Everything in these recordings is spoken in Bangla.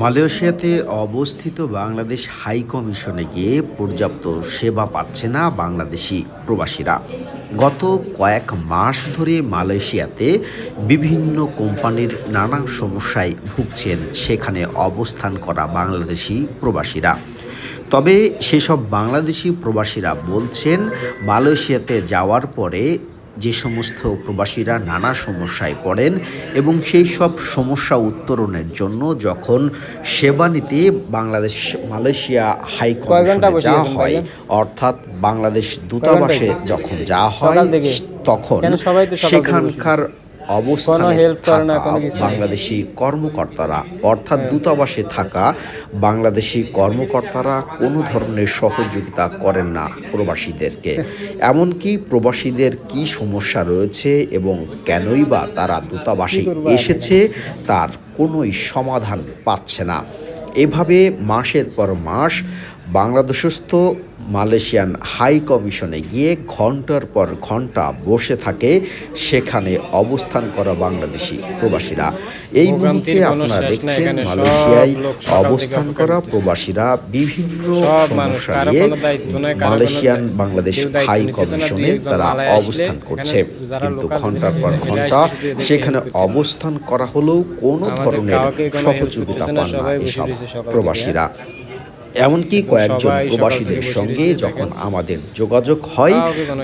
মালয়েশিয়াতে অবস্থিত বাংলাদেশ হাই কমিশনে গিয়ে পর্যাপ্ত সেবা পাচ্ছে না বাংলাদেশি প্রবাসীরা। গত কয়েক মাস ধরে মালয়েশিয়াতে বিভিন্ন কোম্পানির নানা সমস্যায় ভুগছেন, সেখানে অবস্থান করা বাংলাদেশি প্রবাসীরা। তবে সেসব বাংলাদেশি প্রবাসীরা বলছেন, মালয়েশিয়াতে যাওয়ার পরে যে সমস্ত প্রবাসীরা নানা সমস্যায় পড়েন এবং সেই সব সমস্যা উত্তরণের জন্য যখন সেবা নিতে বাংলাদেশ মালয়েশিয়া হাই কমিশনে যাওয়া হয় অর্থাৎ বাংলাদেশ দূতাবাসে যখন যাওয়া হয় তখন সেখানকার অবস্থানে থাকা। বাংলাদেশি কর্মকর্তারা অর্থাৎ। দূতাবাসে থাকা বাংলাদেশি কর্মকর্তারা কোনো ধরনের সহযোগিতা করেন না প্রবাসীদেরকে এমনকি প্রবাসীদের কি সমস্যা রয়েছে এবং কেনই বা তারা দূতাবাসে? এসেছে তার কোনোই সমাধান পাচ্ছে না এভাবে মাসের পর মাস বাংলাদেশস্থ মালয়েশিয়ান হাই কমিশনে গিয়ে ঘণ্টার পর ঘণ্টা বসে থাকে সেখানে অবস্থান করা বাংলাদেশি প্রবাসীরা। এই মুহূর্তে আপনারা দেখছেন মালয়েশিয়ায় অবস্থান করা প্রবাসীরা বিভিন্ন সমস্যা নিয়ে মালয়েশিয়ান বাংলাদেশ হাই কমিশনে তারা অবস্থান করছে কিন্তু ঘণ্টার পর ঘণ্টা সেখানে অবস্থান করা হলেও কোনো ধরনের সহযোগিতা পান না এসব। প্রবাসীরা। এমনকি কয়েকজন প্রবাসীদের সঙ্গে যখন আমাদের যোগাযোগ হয়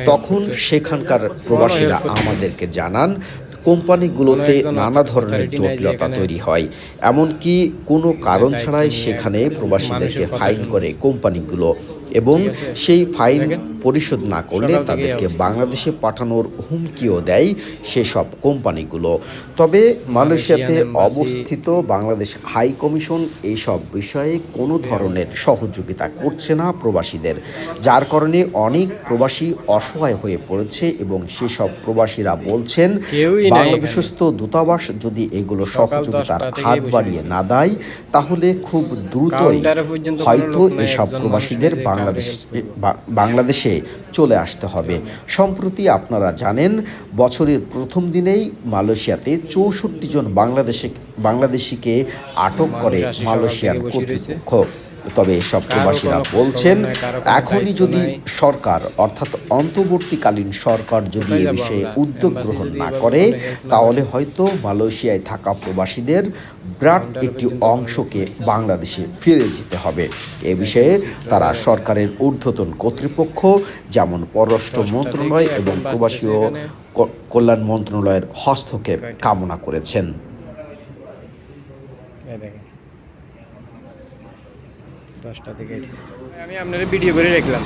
তখন সেখানকার প্রবাসীরা। আমাদেরকে জানান কোম্পানিগুলোতে নানা ধরনের জটিলতা তৈরি হয়। এমনকি কোনো কারণ ছাড়াই সেখানে প্রবাসীদেরকে ফাইন করে কোম্পানিগুলো। এবং সেই ফাইন পরিশোধ না করলে তাদেরকে বাংলাদেশে পাঠানোর হুমকিও দেয় সেসব কোম্পানিগুলো। তবে মালয়েশিয়াতে অবস্থিত বাংলাদেশ হাই কমিশন এইসব বিষয়ে কোনো ধরনের সহযোগিতা করছে না প্রবাসীদের যার কারণে অনেক প্রবাসী অসহায় হয়ে পড়েছে এবং সেসব প্রবাসীরা বলছেন বাংলাদেশস্থ দূতাবাস যদি এগুলো সহযোগিতার হাত বাড়িয়ে না দেয় তাহলে খুব দ্রুতই হয়তো এসব প্রবাসীদের কাউকে বাংলাদেশ বাংলাদেশে চলে আসতে হবে সম্প্রতি আপনারা জানেন বছরের প্রথম দিনেই মালয়েশিয়াতে চৌষট্টি জন বাংলাদেশে বাংলাদেশিকে আটক করে মালয়েশিয়ার। কর্তৃপক্ষ তবে এসব প্রবাসীরা বলছেন এখনই যদি সরকার অর্থাৎ অন্তর্বর্তীকালীন সরকার যদি এ বিষয়ে উদ্যোগ গ্রহণ না করে তাহলে হয়তো মালয়েশিয়ায় থাকা প্রবাসীদের বিরাট একটি অংশকে বাংলাদেশে ফিরে যেতে হবে। এ বিষয়ে তারা সরকারের ঊর্ধ্বতন কর্তৃপক্ষ যেমন পররাষ্ট্র মন্ত্রণালয় এবং প্রবাসী ও কল্যাণ মন্ত্রণালয়ের হস্তক্ষেপ কামনা করেছেন। দশটা থেকে। আমি আপনার ভিডিও করে রাখলাম